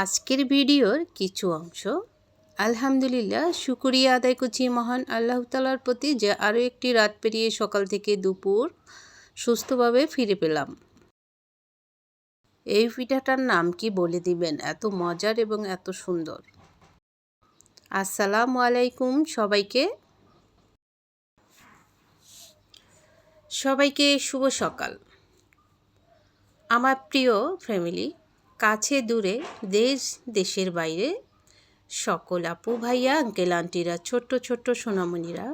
আজকের ভিডিওর কিছু অংশ। আলহামদুলিল্লাহ, শুকরিয়া আদায় করছি মহান আল্লাহ তালার প্রতি যে আরও একটি রাত পেরিয়ে সকাল থেকে দুপুর সুস্থভাবে ফিরে পেলাম। এই পিঠাটার নাম কি বলে দিবেন? এত মজার এবং এত সুন্দর। আসসালামু আলাইকুম সবাইকে। সবাইকে শুভ সকাল। আমার প্রিয় ফ্যামিলি কাছে দূরে দেশ, দেশের বাইরে সকল আপু ভাইয়া, আঙ্কেল আন্টিরা, ছোট্ট ছোট্ট সোনামণিরা।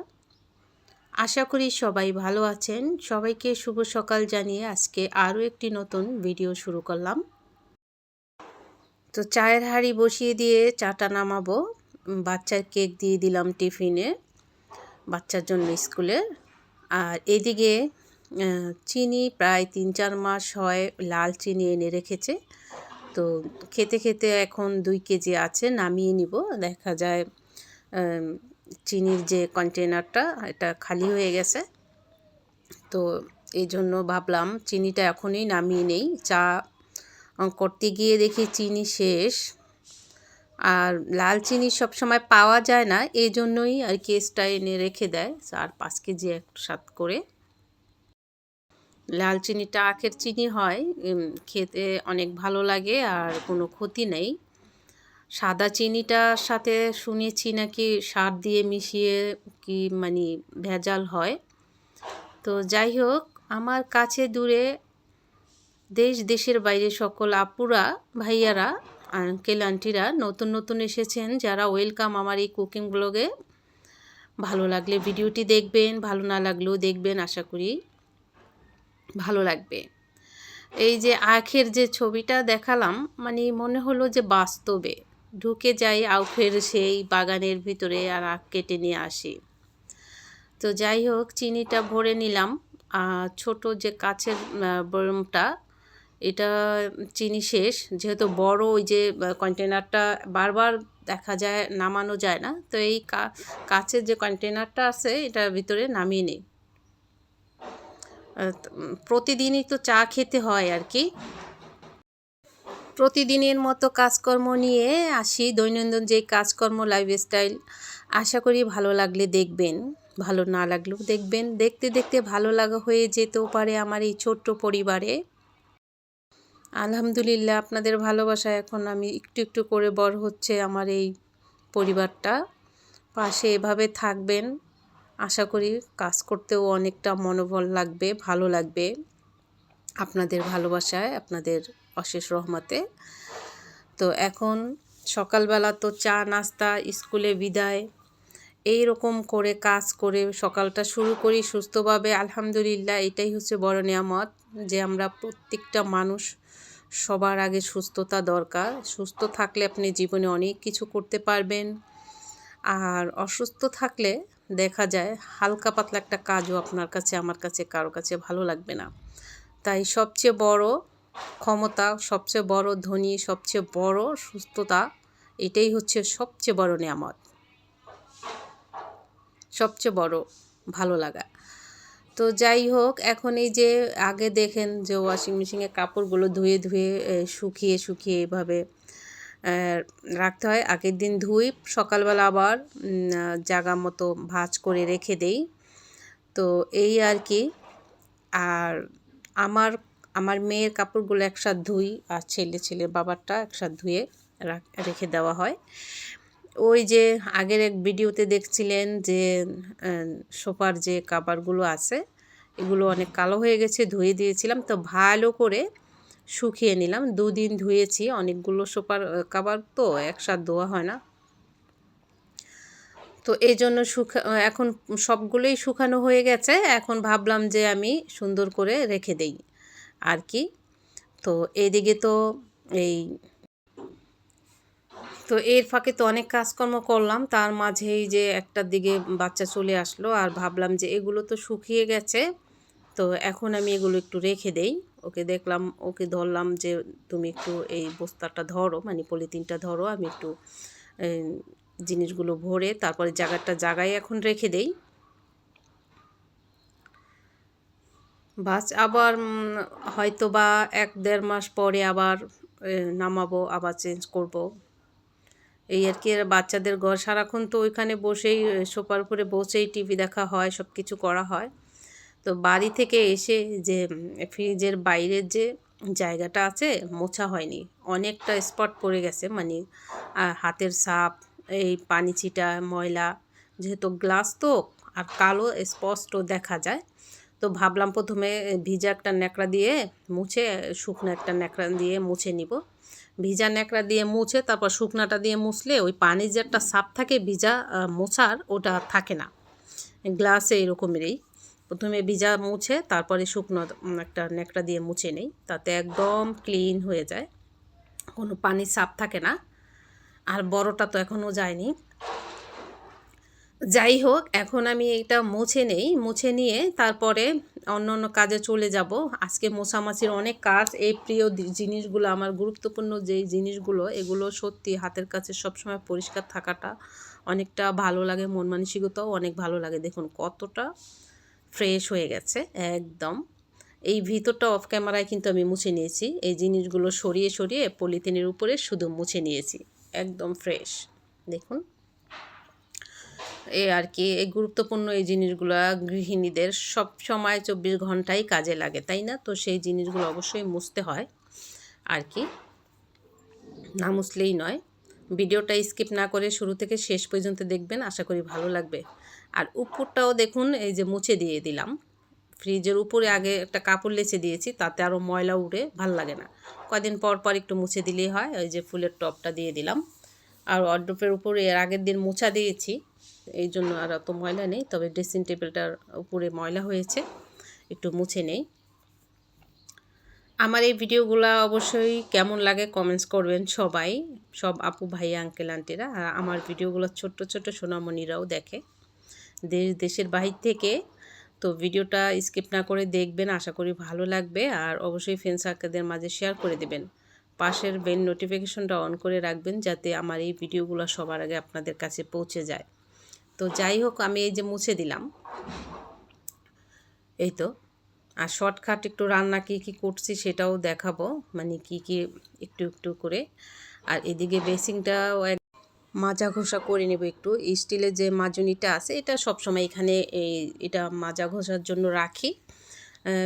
আশা করি সবাই ভালো আছেন। সবাইকে শুভ সকাল জানিয়ে আজকে আরও একটি নতুন ভিডিও শুরু করলাম। তো চায়ের হাঁড়ি বসিয়ে দিয়ে চাটা নামাবো। বাচ্চার কেক দিয়ে দিলাম টিফিনে, বাচ্চার জন্য স্কুলে। আর এদিকে চিনি প্রায় তিন চার মাস হয়, লাল চিনি এনে রেখেছে। তো খেতে খেতে এখন দুই কেজি আছে, নামিয়ে নিব। দেখা যায় চিনির যে কন্টেনারটা এটা খালি হয়ে গেছে। তো এই জন্য ভাবলাম চিনিটা এখনই নামিয়ে নেই। চা করতে গিয়ে দেখি চিনি শেষ। আর লাল চিনি সবসময় পাওয়া যায় না, এই জন্যই আর কি এক্সট্রা এনে রেখে দেয়। চার পাঁচ কেজি একসাথ করে। লাল চিনিটা আখের চিনি হয় খেতে অনেক ভালো লাগে আর কোনো ক্ষতি নেই। সাদা চিনিটার সাথে শুনেছি নাকি সার দিয়ে মিশিয়ে কি মানে ভেজাল হয়। তো যাই হোক, আমার কাছে দূরে দেশ, দেশের বাইরে সকল আপুরা, ভাইয়ারা আঙ্কেল আন্টিরা নতুন নতুন এসেছেন। যারা ওয়েলকাম আমার এই কুকিং ব্লগে ভালো লাগলে ভিডিওটি দেখবেন, ভালো না লাগলেও দেখবেন, আশা করি। ভালো লাগবে। এই যে আখের যে ছবিটা দেখালাম মানে মনে হলো যে বাস্তবে। ঢুকে যাই আখের সেই বাগানের ভিতরে আর আখ কেটে নিয়ে আসি। তো যাই হোক, চিনিটা ভরে নিলাম। ছোট যে কাছের বরমটা, এটা চিনি শেষ। যেহেতু বড় ওই যে কন্টেনারটা বারবার দেখা যায়, নামানো যায় না। তো এই কাছের যে কন্টেনারটা আছে, এটার ভিতরে নামিয়ে নিই। প্রতিদিনই তো চা খেতে হয় আর কি। প্রতিদিনের মতো কাজকর্ম নিয়ে আসি, দৈনন্দিন যে কাজকর্ম লাইফস্টাইল আশা করি ভালো লাগলে দেখবেন, ভালো না লাগলেও দেখবেন। দেখতে দেখতে ভালো লাগা হয়ে যেতেও পারে আমার এই ছোট্ট পরিবারে। আলহামদুলিল্লাহ, আপনাদের ভালোবাসা এখন আমি একটু একটু করে বড় হচ্ছে আমার এই পরিবারটা। পাশে এভাবে থাকবেন। আশা করি কাজ করতেও অনেকটা মনোবল লাগবে, ভালো লাগবে আপনাদের ভালোবাসায়, আপনাদের অশেষ রহমতে। তো এখন সকালবেলা তো চা, নাস্তা, স্কুলে বিদায় এই রকম করে কাজ করে সকালটা শুরু করি সুস্থভাবে, আলহামদুলিল্লাহ, এটাই হচ্ছে বড় নিয়ামত যে আমরা প্রত্যেকটা মানুষ সবার আগে সুস্থতা দরকার। সুস্থ থাকলে আপনি জীবনে অনেক কিছু করতে পারবেন। আর অসুস্থ থাকলে দেখা যায়, হালকা পাতলা একটা কাজও আপনার কাছে, আমার কাছে, কারও কাছে ভালো লাগবে না। তাই সবচেয়ে বড় ক্ষমতা, সবচেয়ে বড় ধনী, সবচেয়ে বড় সুস্থতা, এটাই হচ্ছে সবচেয়ে বড় নিয়ামত। সবচেয়ে বড় ভালো লাগা। তো যাই হোক, এখন এই যে আগে দেখেন যে ওয়াশিং মেশিনে কাপড়গুলো ধুয়ে ধুয়ে শুকিয়ে শুকিয়ে এভাবে রাখতে হয়। আগের দিন ধুই, সকালবেলা আবার জাগা মতো ভাজ করে রেখে দেই। তো এই আর কি। আর আমার আমার মেয়ের কাপড়গুলো একসাথ ধুই আর ছেলে ছেলে বাবারটা একসাথ ধুয়ে রেখে দেওয়া হয়। ওই যে আগের এক ভিডিওতে দেখছিলেন যে সোফার যে কাবারগুলো আছে, এগুলো অনেক কালো হয়ে গেছে, ধুয়ে দিয়েছিলাম। তো ভালো করে শুকিয়ে নিলাম। দুদিন ধুয়েছি, অনেকগুলো সোপার কাবার তো, একসাথ ধোয়া হয় না। তো এই জন্য শুকা এখন সবগুলোই শুকানো হয়ে গেছে। এখন ভাবলাম যে আমি সুন্দর করে রেখে দেই। আর কি? তো এদিকে তো এই, তো এর ফাঁকে তো অনেক কাজকর্ম করলাম। তার মাঝেই যে একটার দিকে বাচ্চা চলে আসলো। আর ভাবলাম যে এগুলো তো শুকিয়ে গেছে। তো এখন আমি এগুলো একটু রেখে দেই। ওকে দেখলাম, ওকে ধরলাম যে তুমি একটু এই বস্তাটা ধরো মানে পলিথিনটা ধরো, আমি একটু জিনিসগুলো ভরে তারপরে জায়গাটা জায়গায় এখন রেখে দেই। বাস আবার হয়তো বা এক দেড় মাস পরে আবার নামাবো, আবার চেঞ্জ করব। এই আর কি বাচ্চাদের ঘর সারাক্ষণ তো ওইখানে বসেই সোপার উপরে বসেই টিভি দেখা হয় সব কিছু করা হয়। তো বাড়ি থেকে এসে যে, ফ্রিজের বাইরের যে জায়গাটা আছে মোছা হয়নি। অনেকটা স্পট পড়ে গেছে মানে হাতের সাপ, এই পানি ছিটা, ময়লা, যেহেতু গ্লাস তো, আর কালো স্পষ্ট দেখা যায়। তো ভাবলাম প্রথমে ভিজা একটা ন্যাকড়া দিয়ে মুছে, শুকনো একটা ন্যাকড়া দিয়ে মুছে নিব। ভিজা ন্যাকড়া দিয়ে মুছে, তারপর শুকনাটা দিয়ে মুছলে ওই পানির যে একটা সাপ থাকে ভিজা মোছার, ওটা থাকে না। গ্লাসে এরকমেরই। প্রথমে ভিজা মুছে, তারপরে শুকনো একটা ন্যাকড়া দিয়ে মুছে নেই। তাতে একদম ক্লিন হয়ে যায়। কোনো পানির সাপ থাকে না। আর বড়টা তো এখনও যায়নি। যাই হোক, এখন আমি এটা মুছে নেই। মুছে নিয়ে তারপরে অন্য অন্য কাজে চলে যাব। আজকে মোছামাছির অনেক কাজ। এই প্রিয় জিনিসগুলো, আমার গুরুত্বপূর্ণ যেই জিনিসগুলো, এগুলো সত্যি হাতের কাছে সবসময় পরিষ্কার থাকাটা অনেকটা ভালো লাগে। মন মানসিকতাও অনেক ভালো লাগে। দেখুন কতটা ফ্রেশ হয়ে গেছে, একদম। এই ভিতরটা অফ ক্যামেরায় কিন্তু আমি মুছে নিয়েছি। এই জিনিসগুলো সরিয়ে সরিয়ে পলিথিনের উপরে শুধু মুছে নিয়েছি, একদম ফ্রেশ দেখুন। এ আর কি, এই গুরুত্বপূর্ণ এই জিনিসগুলো গৃহিণীদের সব সময় চব্বিশ ঘন্টাই কাজে লাগে, তাই না? তো সেই জিনিসগুলো অবশ্যই মুছতে হয়। আর কি, না মুছলেই নয়। ভিডিওটা স্কিপ না করে শুরু থেকে শেষ পর্যন্ত দেখবেন, আশা করি ভালো লাগবে। আর উপরটাও দেখুন, এই যে মুছে দিয়ে দিলাম। ফ্রিজের উপরে আগে একটা কাপড় লেচে দিয়েছি, তাতে আরও ময়লা উড়ে, ভালো লাগে না। কদিন পর পর একটু মুছে দিলেই হয়, ওই যে ফুলের টপটা দিয়ে দিলাম। আর ওয়ার্ড্রোপের উপরে এর আগের দিন মোছা দিয়েছি, এই জন্য আর অত ময়লা নেই, তবে ড্রেসিং টেবিলটার উপরে ময়লা হয়েছে, একটু মুছে নেই। আমার এই ভিডিওগুলো অবশ্যই কেমন লাগে কমেন্টস করবেন সবাই, সব আপু ভাই আঙ্কেল আন্টিরা আর আমার ভিডিওগুলো ছোট্ট ছোট্ট সোনামণিরাও দেখে। দেশ, দেশের বাহির থেকে। তো ভিডিওটা স্কিপ না করে দেখবেন, আশা করি ভালো লাগবে। আর অবশ্যই ফ্রেন্ড সার্কেলদের মাঝে শেয়ার করে দেবেন। পাশের বেল নোটিফিকেশনটা অন করে রাখবেন, যাতে আমার এই ভিডিওগুলো সবার আগে আপনাদের কাছে পৌঁছে যায়। তো যাই হোক, আমি এই যে মুছে দিলাম। এই তো। আর শর্টকাট একটু রান্না কী কী করছি সেটাও দেখাবো। মানে কি কি একটু একটু করে। আর এদিকে বেসিংটাও মাজা ঘষা করে নেব একটু। স্টিলের যে মাজনিটা আছে, এটা সবসময় এখানে এটা মাজা ঘষার জন্য রাখি।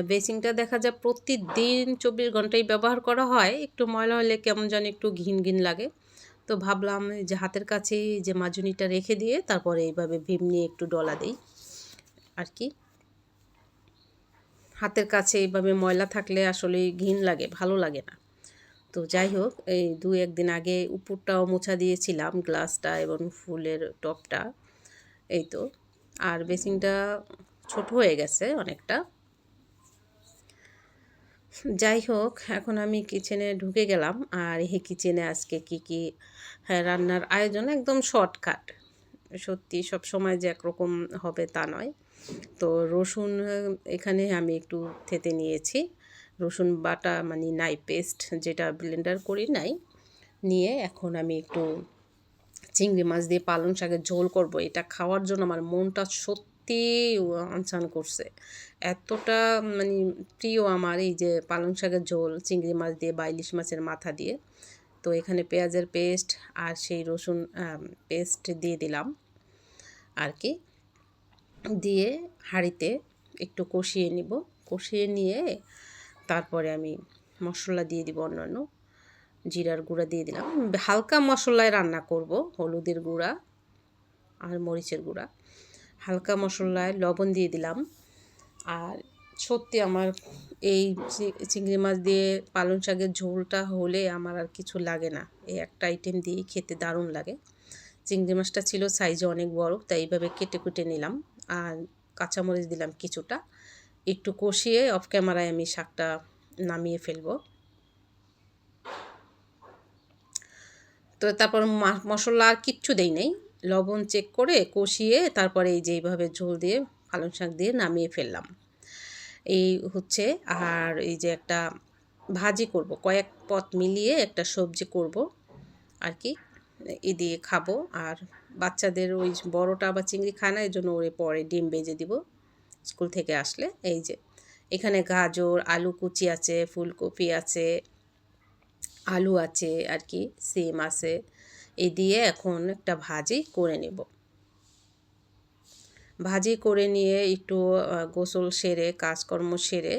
বেসিংটা দেখা যায় প্রতিদিন চব্বিশ ঘন্টাই ব্যবহার করা হয়। একটু ময়লা হলে কেমন যেন একটু ঘিন ঘিন লাগে। তো ভাবলাম যে হাতের কাছে যে মাজনিটা রেখে দিয়ে তারপরে এইভাবে ভীম নিয়ে একটু ডলা দিই। আর কি। হাতের কাছে এইভাবে ময়লা থাকলে আসলে ঘিন লাগে, ভালো লাগে না। তো যাই হোক এই দু একদিন আগে উপরটাও মোছা দিয়েছিলাম গ্লাসটা এবং ফুলের টপটা এই তো। আর বেসিংটা ছোট হয়ে গেছে অনেকটা। যাই হোক এখন আমি কিচেনে ঢুকে গেলাম। আর এই কিচেনে আজকে কি কি হ্যাঁ, রান্নার আয়োজন একদম শর্টকাট। সত্যি সব সময় যে একরকম হবে তা নয়। তো রসুন এখানে আমি একটু থেতে নিয়েছি। রসুন বাটা মানে নাই পেস্ট যেটা ব্লেন্ডার করি নাই, নিয়ে এখন আমি একটু চিংড়ি মাছ দিয়ে পালং শাকের ঝোল করব। এটা খাওয়ার জন্য আমার মনটা সত্যি আনচান করছে। এতটা মানে প্রিয় আমার এই যে পালং শাকের ঝোল, চিংড়ি মাছ দিয়ে বা ইলিশ মাছের মাথা দিয়ে। তো এখানে পেঁয়াজের পেস্ট আর সেই রসুন পেস্ট দিয়ে দিলাম আর কি। দিয়ে হাঁড়িতে একটু কষিয়ে নিব। কষিয়ে নিয়ে তারপরে আমি মশলা দিয়ে দিব অন্যান্য। জিরার গুঁড়া দিয়ে দিলাম। হালকা মশলায় রান্না করব, হলুদের গুঁড়া আর মরিচের গুঁড়া। হালকা মশলায় লবণ দিয়ে দিলাম। আর সত্যি আমার এই চিংড়ি মাছ দিয়ে পালং শাকের ঝোলটা হলে আমার আর কিছু লাগে না। এই একটা আইটেম দিয়েই খেতে দারুণ লাগে। চিংড়ি মাছটা ছিল সাইজে অনেক বড়, তাই এইভাবে কেটে কুটে নিলাম। আর কাঁচামরিচ দিলাম কিছুটা। একটু কষিয়ে অফ ক্যামেরায় আমি শাকটা নামিয়ে ফেলব। তো তারপর মশলা আর কিচ্ছু দেই নেই। লবণ চেক করে কষিয়ে তারপরে এই যে এইভাবে ঝোল দিয়ে, পালং শাক দিয়ে নামিয়ে ফেললাম। এই হচ্ছে আর এই যে একটা ভাজি করব, কয়েক পদ মিলিয়ে একটা সবজি করব আর কি। এ দিয়ে খাব আর বাচ্চাদের ওই বড়টা আবার চিংড়ি খায় না এই জন্য ওরে পরে ডিম বেজে দিব। স্কুল থেকে আসলে, এই যে এখানে গাজর, আলু কুচি আছে, ফুলকপি আছে, আলু আছে আর কি সিম আছে এই দিয়ে এখন একটা ভাজি করে নেব। ভাজি করে নিয়ে একটু গোসল সেরে, কাজকর্ম সেরে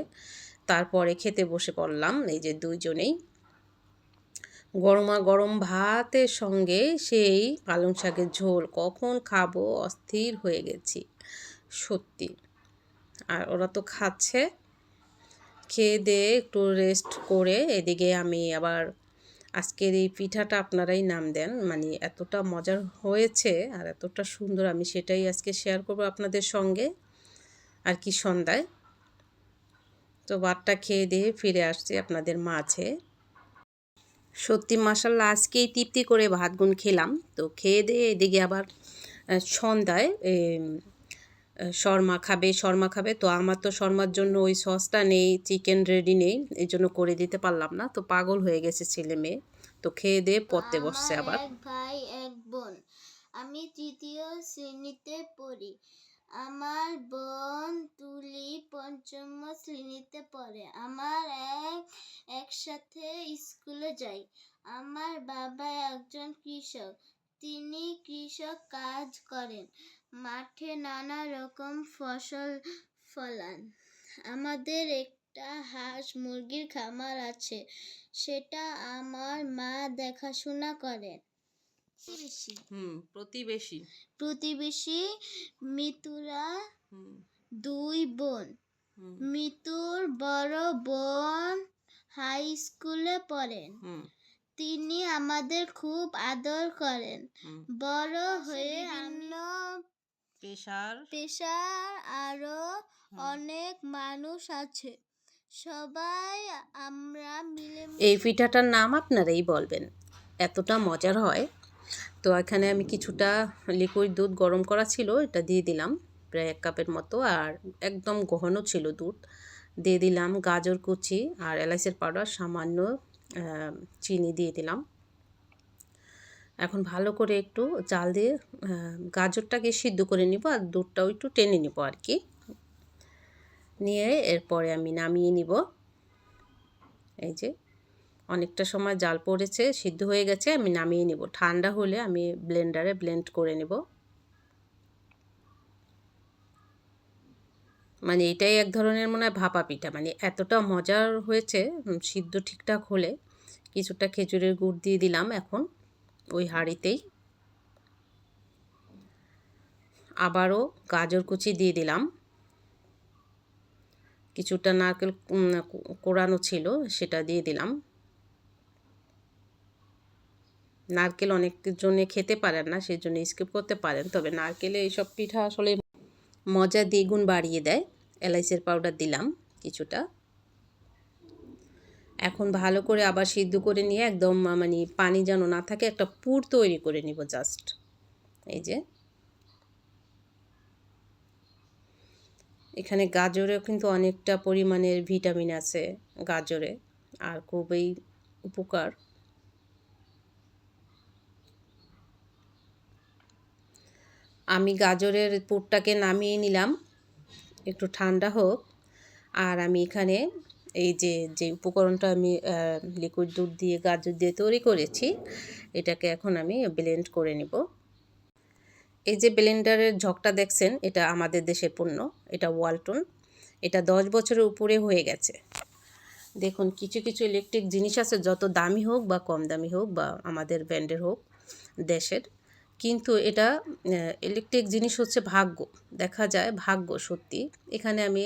তারপরে খেতে বসে পড়লাম, এই যে দুইজনেই। গরমা গরম ভাতের সঙ্গে সেই পালং শাকের ঝোল কখন খাব অস্থির হয়ে গেছি, সত্যি। আর ওরা তো খাচ্ছে। খেয়ে দিয়ে একটু রেস্ট করে এদিকে আমি আবার আজকের এই পিঠাটা আপনারাই নাম দেন। মানে এতটা মজার হয়েছে আর এতটা সুন্দর, আমি সেটাই আজকে শেয়ার করব আপনাদের সঙ্গে। আর কি সন্ধ্যায়। তো ভাতটা খেয়ে দিয়ে ফিরে আসছি আপনাদের মাঝে। সত্যি মাসাল্লাহ আজকেই তৃপ্তি করে ভাতগুন খেলাম। তো খেয়ে দিয়ে এদিকে আবার সন্ধ্যায় শর্মা খাবে শর্মা খাবে। তো আমার তো শর্মার জন্য ওই সসটা নেই চিকেন রেডি নেই এই জন্য করে দিতে পারলাম না। তো পাগল হয়ে গেছে ছেলে মেয়ে। তো খেয়ে দিয়ে পড়তে বসছে আবার। ভাই এক বোন। আমি তৃতীয় শ্রেণীতে পড়ি। আমার বোন তুলি পঞ্চম শ্রেণীতে পড়ে। আমার এক একসাথে স্কুলে যাই। আমার বাবা একজন কৃষক। তিনি কৃষক কাজ করেন। মাঠে নানা রকম ফসল ফলান। আমাদের একটা হাঁস মুরগির খামার আছে সেটা আমার মা দেখাশোনা করেন। প্রতিবেশী। হুম প্রতিবেশী। প্রতিবেশী মিতুরা দুই বোন। মিতুর বড় বোন হাই স্কুলে পড়েন। তিনি আমাদের খুব আদর করেন। বড় হয়ে বিভিন্ন পেশার? পেশার আরও অনেক মানুষ আছে। সবাই আমরা মিলে এই পিঠাটার নাম আপনারাই বলবেন। এতটা মজার হয়। তো এখানে আমি কিছুটা লিকুইড দুধ গরম করা ছিল এটা দিয়ে দিলাম প্রায় এক কাপের মতো আর একদম ঘন ছিল দুধ। দিয়ে দিলাম গাজর কুচি আর এলাচের পাউডার সামান্য চিনি দিয়ে দিলাম। এখন ভালো করে একটু জাল দিয়ে গাজরটাকে সিদ্ধ করে নিব আর দুধটাও একটু টেনে নিব আর কি। নিয়ে এরপরে আমি নামিয়ে নিব। এই যে অনেকটা সময় জাল পড়েছে, সিদ্ধ হয়ে গেছে, আমি নামিয়ে নিব। ঠান্ডা হলে আমি ব্লেন্ডারে ব্লেন্ড করে নেব। মানে এটাই এক ধরনের মনে হয় ভাপা পিঠা। মানে এতটা মজার হয়েছে সিদ্ধ ঠিকঠাক হলে। কিছুটা খেজুরের গুড় দিয়ে দিলাম এখন। ওই হাঁড়িতেই। আবারও গাজর কুচি দিয়ে দিলাম। কিছুটা নারকেল কোরানো ছিল, সেটা দিয়ে দিলাম। নারকেল অনেক জনে খেতে পারেন না সেই জন্য স্কিপ করতে পারেন। তবে নারকেলে এইসব পিঠা আসলে মজা দ্বিগুণ বাড়িয়ে দেয়। এলাইচের পাউডার দিলাম কিছুটা। এখন ভালো করে আবার সিদ্ধ করে নিয়ে একদম মানে পানি যেন না থাকে, একটা পুর তৈরি করে নিব জাস্ট এই যে। এখানে গাজরেও কিন্তু অনেকটা পরিমাণের ভিটামিন আছে গাজরে, আর খুবই উপকার। আমি গাজরের পুরটাকে নামিয়ে নিলাম, একটু ঠান্ডা হোক, আর আমি এখানে এই যে যে উপকরণটা আমি লিকুইড দুধ দিয়ে, গাজর দিয়ে তৈরি করেছি, এটাকে এখন আমি ব্লেন্ড করে নিব। এই যে ব্লেন্ডারের ঝকটা দেখছেন, এটা আমাদের দেশের পণ্য, এটা ওয়ালটন এটা দশ বছরের উপরে হয়ে গেছে। দেখুন, কিছু কিছু ইলেকট্রিক জিনিস আছে, যত দামি হোক বা কম দামি হোক বা আমাদের ব্র্যান্ডের হোক, দেশের। কিন্তু এটা ইলেকট্রিক জিনিস হচ্ছে ভাগ্য। দেখা যায় ভাগ্য সত্যি। এখানে আমি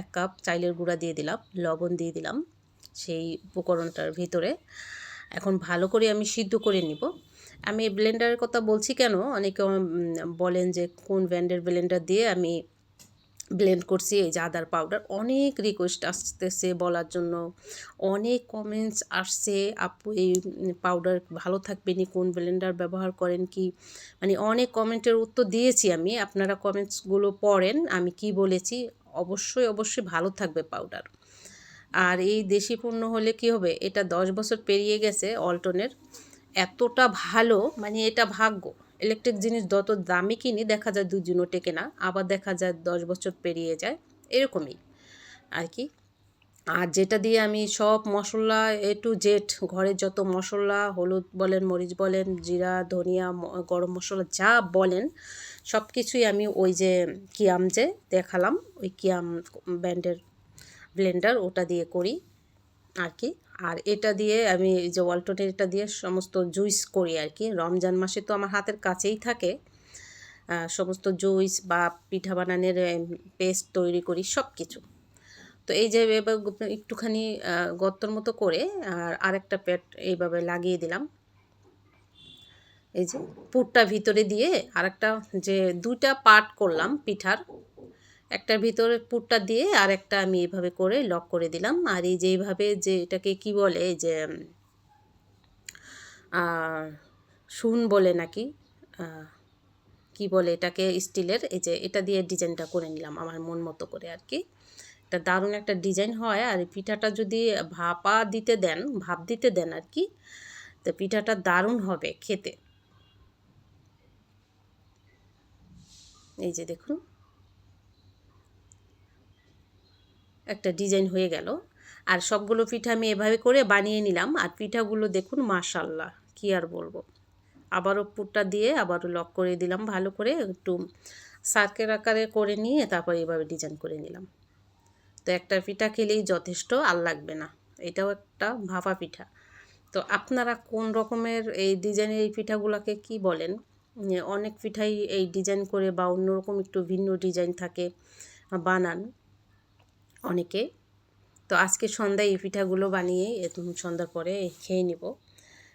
এক কাপ চাইলের গুঁড়া দিয়ে দিলাম, লবণ দিয়ে দিলাম সেই উপকরণটার ভিতরে। এখন ভালো করে আমি সিদ্ধ করে নিব। আমি ব্লেন্ডারের কথা বলছি কেন? অনেকে বলেন যে কোন ব্র্যান্ডের ব্লেন্ডার দিয়ে আমি ব্লেন্ড করছি, এই যে আদার পাউডার অনেক রিকোয়েস্ট আসতেছে বলার জন্য। অনেক কমেন্টস আসছে, আপু, এই পাউডার ভালো থাকবে নি? কোন ব্লেন্ডার ব্যবহার করেন কি? মানে অনেক কমেন্টের উত্তর দিয়েছি আমি। আপনারা কমেন্টসগুলো পড়েন, আমি কি বলেছি? অবশ্যই অবশ্যই ভালো থাকবে পাউডার আর এই দেশি পণ্য হলে কি হবে? এটা দশ বছর পেরিয়ে গেছে অল্টনের এতটা ভালো মানে এটা ভাগ্য। ইলেকট্রিক জিনিস যত দামি কিনি, দেখা যায় দুজনও টেকে না, আবার দেখা যায় দশ বছর পেরিয়ে যায়, এরকমই। আর কি? আর যেটা দিয়ে আমি সব মশলা এ টু জেড ঘরের যত মশলা, হলুদ বলেন, মরিচ বলেন, জিরা, ধনিয়া গরম মশলা যা বলেন সব কিছুই আমি ওই যে কিয়াম যে দেখালাম, ওই কিয়াম ব্র্যান্ডের ব্লেন্ডার ওটা দিয়ে করি, আর কি। আর এটা দিয়ে আমি যে ওয়ালটনের এটা দিয়ে সমস্ত জুইস করি আর কি। রমজান মাসে তো আমার হাতের কাছেই থাকে। সমস্ত জুইস বা পিঠা বানানোর পেস্ট তৈরি করি সব কিছু তো এই যে এবার একটুখানি গর্তর মতো করে আর আরেকটা প্যাট এইভাবে লাগিয়ে দিলাম। এই যে পুরটা ভিতরে দিয়ে আরেকটা যে দুইটা পার্ট করলাম পিঠার। একটার ভিতরে পুরটা দিয়ে আর একটা আমি এইভাবে করে লক করে দিলাম। আর এই যে এইভাবে যে এটাকে কি বলে যে শুন বলে নাকি কি বলে এটাকে স্টিলের, এই যে এটা দিয়ে ডিজাইনটা করে নিলাম আমার মন মতো করে আর কি। এটা দারুণ একটা ডিজাইন হয় আর পিঠাটা যদি ভাপা দিতে দেন, ভাপ দিতে দেন আর কি, তো পিঠাটা দারুণ হবে খেতে। এই যে দেখুন। একটা ডিজাইন হয়ে গেল। আর সবগুলো পিঠা আমি এভাবে করে বানিয়ে নিলাম। আর পিঠাগুলো দেখুন মাশাল্লাহ কি আর বলব। আবারও পুরটা দিয়ে আবারও লক করে দিলাম ভালো করে, একটু সার্কের আকারে করে নিয়ে তারপর এভাবে ডিজাইন করে নিলাম। তো একটা পিঠা খেলেই যথেষ্ট, আর লাগবে না। এটাও একটা ভাপা পিঠা। তো আপনারা কোন রকমের এই ডিজাইনের এই পিঠাগুলোকে কি বলেন? অনেক পিঠাই এই ডিজাইন করে বা অন্যরকম একটু ভিন্ন ডিজাইন থাকে, বানান। অনেকে। তো আজকে সন্ধ্যায় এই পিঠাগুলো বানিয়ে সন্ধ্যার পরে খেয়ে নিব।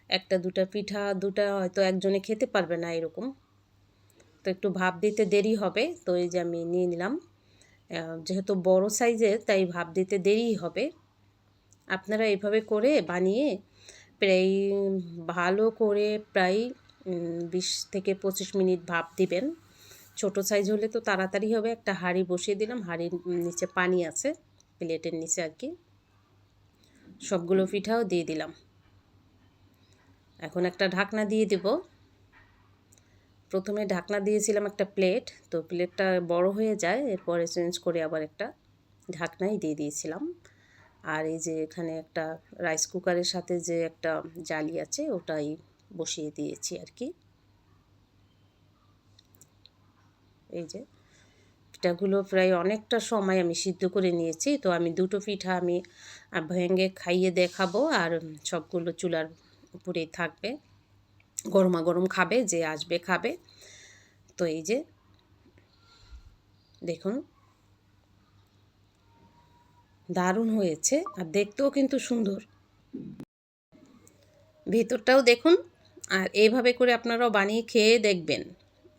একটা, দুটা পিঠা, দুটা হয়তো একজনে খেতে পারবে না এরকম। তো একটু ভাব দিতে দেরি হবে, তো এই যে আমি নিয়ে নিলাম। যেহেতু বড় সাইজের, তাই ভাব দিতে দেরি হবে। আপনারা এইভাবে করে বানিয়ে প্রায় ভালো করে প্রায় বিশ থেকে পঁচিশ মিনিট ভাপ দিবেন। ছোট সাইজ হলে তো তাড়াতাড়ি হবে। একটা হাঁড়ি বসিয়ে দিলাম। হাঁড়ির নিচে পানি আছে, প্লেটের নিচে আর কি। সবগুলো পিঠাও দিয়ে দিলাম। এখন একটা ঢাকনা দিয়ে দেব। প্রথমে ঢাকনা দিয়েছিলাম একটা প্লেট তো প্লেটটা বড় হয়ে যায়, এরপরে চেঞ্জ করে আবার একটা ঢাকনাই দিয়ে দিয়েছিলাম। আর এই যে এখানে একটা রাইস কুকারের সাথে যে একটা জালি আছে, ওটাই বসিয়ে দিয়েছি আর কি। এই যে পিঠাগুলো প্রায় অনেকটা সময় আমি সিদ্ধ করে নিয়েছি। তো আমি দুটো পিঠা আমি ভেঙে খাইয়ে দেখাবো আর সবগুলো চুলার উপরেই থাকবে। গরমা গরম খাবে, যে আসবে খাবে। তো এই যে দেখুন, দারুণ হয়েছে আর দেখতেও কিন্তু সুন্দর। ভিতরটাও দেখুন, আর এইভাবে করে আপনারাও বানিয়ে খেয়ে দেখবেন।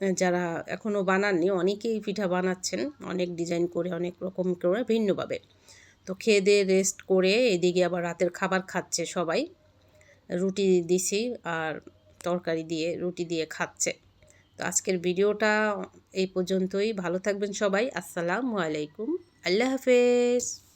যারা এখনও বানাননি, অনেকেই পিঠা বানাচ্ছেন, অনেক ডিজাইন করে, অনেক রকম করে, ভিন্নভাবে। তো খেয়ে দিয়ে রেস্ট করে এদিকে আবার রাতের খাবার খাচ্ছে সবাই। রুটি দিছি আর তরকারি দিয়ে, রুটি দিয়ে খাচ্ছে। তো আজকের ভিডিওটা এই পর্যন্তই। ভালো থাকবেন সবাই। আসসালামু আলাইকুম। আল্লাহ হাফেজ।